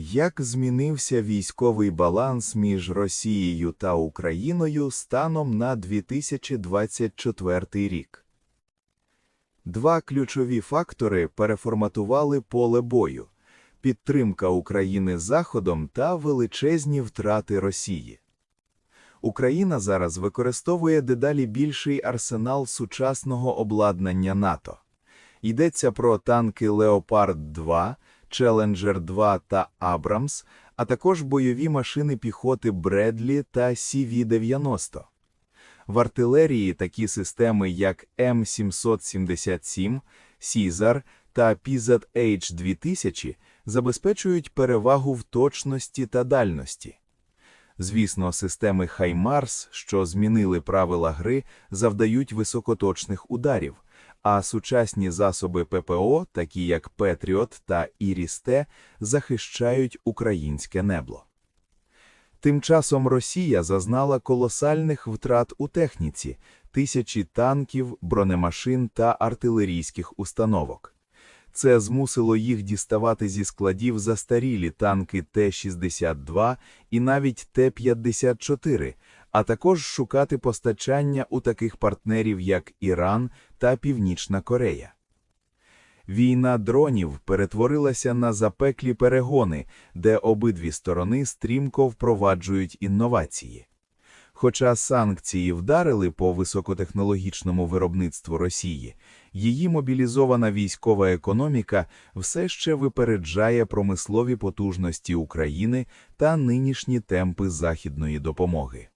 Як змінився військовий баланс між Росією та Україною станом на 2024 рік? Два ключові фактори переформатували поле бою: підтримка України Заходом та величезні втрати Росії. Україна зараз використовує дедалі більший арсенал сучасного обладнання НАТО. Йдеться про танки Леопард 2, Челенджер 2 та Абрамс, а також бойові машини піхоти Бредлі та CV-90. В артилерії такі системи, як М777, Сізар та PZH-2000 забезпечують перевагу в точності та дальності. Звісно, системи Хаймарс, що змінили правила гри, завдають високоточних ударів, а сучасні засоби ППО, такі як Петріот та Іріс-Т, захищають українське небо. Тим часом Росія зазнала колосальних втрат у техніці – тисячі танків, бронемашин та артилерійських установок. Це змусило їх діставати зі складів застарілі танки Т-62 і навіть Т-54, а також шукати постачання у таких партнерів, як Іран та Північна Корея. Війна дронів перетворилася на запеклі перегони, де обидві сторони стрімко впроваджують інновації. Хоча санкції вдарили по високотехнологічному виробництву Росії, її мобілізована військова економіка все ще випереджає промислові потужності України та нинішні темпи західної допомоги.